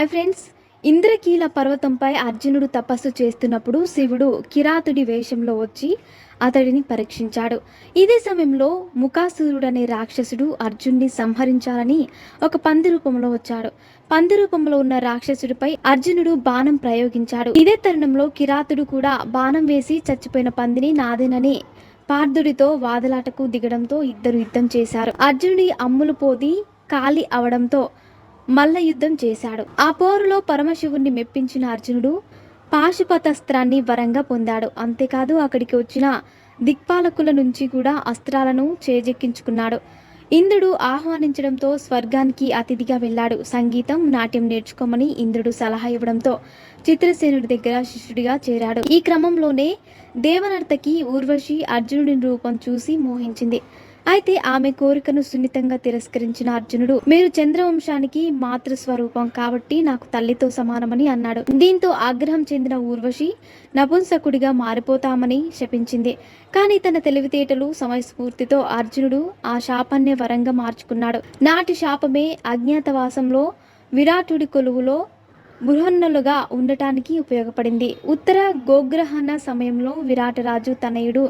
Hi friends. Indrakeela పర్వతంపై అర్జునుడు తపస్సు చేస్తున్నప్పుడు శివుడు కిరాతుడి వేషంలో వచ్చి అతడిని పరీక్షించాడు. ఇదే సమయంలో ముఖాసురుడు అనే రాక్షసుడు అర్జున్ని సంహరించాలని ఒక పంది రూపంలో వచ్చాడు. పంది రూపంలో ఉన్న రాక్షసుడిపై అర్జునుడు బాణం ప్రయోగించాడు. ఇదే తరుణంలో కిరాతుడు కూడా బాణం వేసి చచ్చిపోయిన పందిని నాదేనని పార్థుడితో వాదలాటకు దిగడంతో ఇద్దరు యుద్ధం చేశారు. అర్జునుడి అమ్ములు పోది ఖాళీ అవడంతో మల్ల యుద్ధం చేశాడు. ఆ పోరులో పరమశివుణ్ణి మెప్పించిన అర్జునుడు పాశుపతస్త్రాన్ని వరంగా పొందాడు. అంతేకాదు అక్కడికి వచ్చిన దిక్పాలకుల నుంచి కూడా అస్త్రాలను చేజెక్కించుకున్నాడు. ఇంద్రుడు ఆహ్వానించడంతో స్వర్గానికి అతిథిగా వెళ్ళాడు. సంగీతం నాట్యం నేర్చుకోమని ఇంద్రుడు సలహా ఇవ్వడంతో చిత్రసేనుడి దగ్గర శిష్యుడిగా చేరాడు. ఈ క్రమంలోనే దేవనర్తకి ఊర్వశి అర్జునుడి రూపం చూసి మోహించింది. అయితే ఆమె కోరికను సున్నితంగా తిరస్కరించిన అర్జునుడు మీరు చంద్రవంశానికి మాతృ స్వరూపం కాబట్టి నాకు తల్లితో సమానమని అన్నాడు. దీంతో ఆగ్రహం చెందిన ఊర్వశి నపుంసకుడిగా మారిపోతామని శపించింది. కానీ తన తెలివితేటలు సమయస్ఫూర్తితో అర్జునుడు ఆ శాపాన్నే వరంగా మార్చుకున్నాడు. నాటి శాపమే అజ్ఞాతవాసంలో విరాటుడి కొలువులో బృహన్నలుగా ఉండటానికి ఉపయోగపడింది. ఉత్తర గోగ్రహణ సమయంలో విరాటరాజు తనయుడు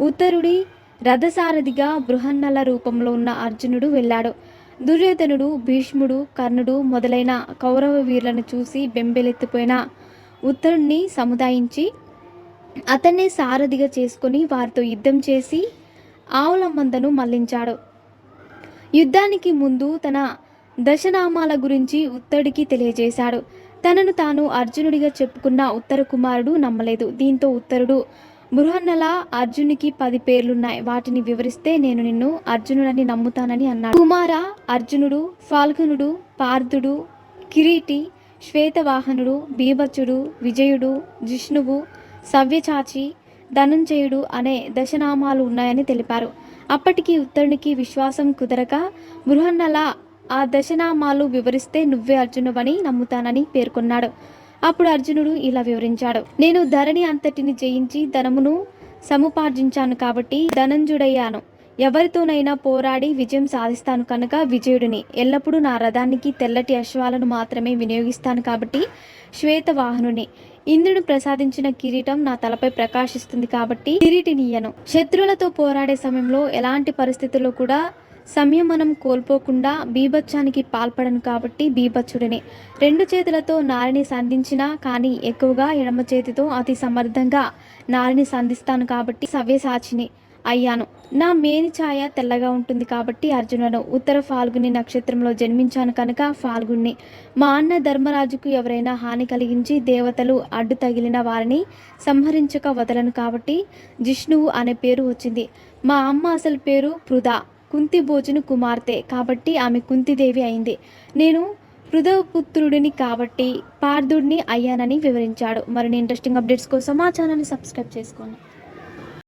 ఉత్తరుడి రథసారథిగా బృహన్నల రూపంలో ఉన్న అర్జునుడు వెళ్ళాడు. దుర్యోధనుడు భీష్ముడు కర్ణుడు మొదలైన కౌరవ వీరులను చూసి బెంబెలెత్తిపోయిన ఉత్తరుణ్ణి సముదాయించి అతన్నే సారథిగా చేసుకుని వారితో యుద్ధం చేసి ఆవుల మందను మళ్ళించాడు. యుద్ధానికి ముందు తన దశనామాల గురించి ఉత్తడికి తెలియజేశాడు. తనను తాను అర్జునుడిగా చెప్పుకున్న ఉత్తర కుమారుడు నమ్మలేదు. దీంతో ఉత్తరుడు బృహన్నల అర్జునికి పది పేర్లున్నాయి. వాటిని వివరిస్తే నేను నిన్ను అర్జునుడని నమ్ముతానని అన్నాడు. కుమార అర్జునుడు ఫాల్గునుడు పార్థుడు కిరీటి శ్వేతవాహనుడు బీభత్సుడు విజయుడు జిష్ణువు సవ్యచాచి ధనంజయుడు అనే దశనామాలు ఉన్నాయని తెలిపారు. అప్పటికి ఉత్తరునికి విశ్వాసం కుదరక బృహన్నల ఆ దశనామాలు వివరిస్తే నువ్వే అర్జునువని నమ్ముతానని పేర్కొన్నాడు. అప్పుడు అర్జునుడు ఇలా వివరించాడు. నేను ధరణి అంతటిని జయించి ధనమును సముపార్జించాను కాబట్టి ధనంజుడయ్యాను. ఎవరితోనైనా పోరాడి విజయం సాధిస్తాను కనుక విజయుడిని. ఎల్లప్పుడూ నా రథానికి తెల్లటి అశ్వాలను మాత్రమే వినియోగిస్తాను కాబట్టి శ్వేతవాహనుని. ఇంద్రుడు ప్రసాదించిన కిరీటం నా తలపై ప్రకాశిస్తుంది కాబట్టి కిరీటినియను శత్రువులతో పోరాడే సమయంలో ఎలాంటి పరిస్థితుల్లో కూడా సంయమనం కోల్పోకుండా బీభత్సానికి పాల్పడను కాబట్టి బీభత్సుడిని. రెండు చేతులతో నారిని సంధించినా కానీ ఎక్కువగా ఎడమ చేతితో అతి సమర్థంగా నారిని సంధిస్తాను కాబట్టి సవ్యసాచిని. అయ్యాను. నా మేని ఛాయ తెల్లగా ఉంటుంది కాబట్టి అర్జునుడు ఉత్తర ఫాల్గుని నక్షత్రంలో జన్మించాను కనుక ఫాల్గుణ్ణి. మా అన్న ధర్మరాజుకు ఎవరైనా హాని కలిగించి దేవతలు అడ్డు తగిలిన వారిని సంహరించక వదలను కాబట్టి జిష్ణువు అనే పేరు వచ్చింది. మా అమ్మ అసలు పేరు పృథా కుంతి భోజన కుమార్తె కాబట్టి ఆమె కుంతిదేవి అయింది. నేను హృదయపుత్రుడిని కాబట్టి పార్థుడిని అయ్యానని వివరించాడు. మరిన్ని ఇంట్రెస్టింగ్ అప్డేట్స్ కోసం మా ఛానల్ని సబ్స్క్రైబ్ చేసుకోండి.